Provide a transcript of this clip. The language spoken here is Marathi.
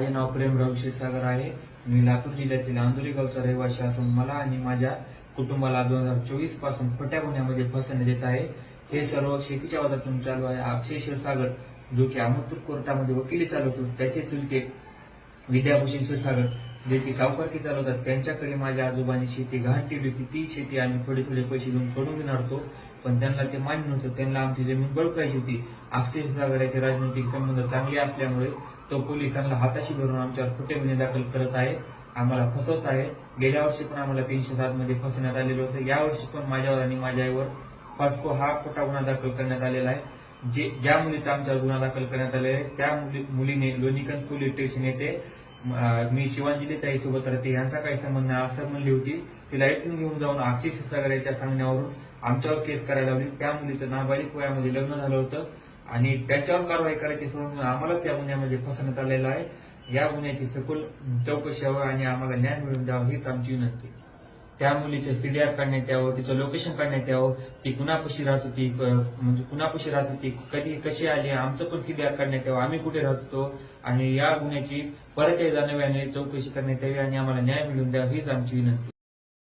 माझे नाव प्रेमराव क्षीरसागर आहे. मी लातूर जिल्ह्यातील आंदोली गावचा रहिवासी असून मला आणि माझ्या कुटुंबाला दोन हजार चोवीसपासून खोट्या गुन्ह्यामध्ये फसवण्यात येत आहे. हे सर्व शेतीच्या वादातून चालू आहे. अक्षय क्षीरसागर जो की अहमदपूर कोर्टामध्ये वकिली चालवतो त्याचे चुलते विद्याभूषण क्षीरसागर जे की सावकारकी चालवतात त्यांच्याकडे माझ्या आजोबांनी शेती गहाण ठेवली होती. ती शेती आम्ही थोडे थोडे पैसे देऊन सोडून घेणार होतो पण त्यांना ते मान्य नव्हतं. त्यांना आमची जमीन बळकायची होती. अक्षय क्षीरसागराचे राजनैतिक संबंध चांगले असल्यामुळे तो पोलिसांना हाताशी धरून आमच्यावर खोटे गुन्हे दाखल करत आहे. आम्हाला फसवत आहे. गेल्या वर्षी पण आम्हाला तीनशे सात मध्ये फसवण्यात आलेलं होतं. यावर्षी पण माझ्यावर आणि माझ्या आईवर पास्को हा खोटा गुन्हा दाखल करण्यात आलेला आहे. जे ज्या मुलीचा आमच्यावर गुन्हा दाखल करण्यात आलेला आहे त्या मुली- मुलीने लोणीकंद पोलीस स्टेशन येथे मी शिवांजली ताईसोबत राहते यांचा काही संबंध नाही. असं म्हणली होती. तिला ऐकून घेऊन जाऊन आक्षी शिक्षा करायच्या सांगण्यावरून आमच्यावर केस करायला लावली. त्या मुलीचं नाबालिक वयामध्ये लग्न झालं होतं. आणि त्याच्यावर कारवाई करायची सोडून आम्हालाच या गुन्ह्यामध्ये फसवण्यात आलेलं आहे. या गुन्ह्याची सखोल चौकशी हवं आणि आम्हाला न्याय मिळवून द्यावं हीच आमची विनंती. त्या मुलीचं सीडीआर काढण्यात यावं तिचं लोकेशन काढण्यात यावं. ती कुणापाशी राहत होती म्हणजे कुणापाशी राहत होती कधी कशी आली आमचं पण सीडीआर काढण्यात यावं. आम्ही कुठे राहत होतो? आणि या गुन्ह्याची परत एकदा नव्याने चौकशी करण्यात यावी आणि आम्हाला न्याय मिळवून द्यावा हीच आमची विनंती.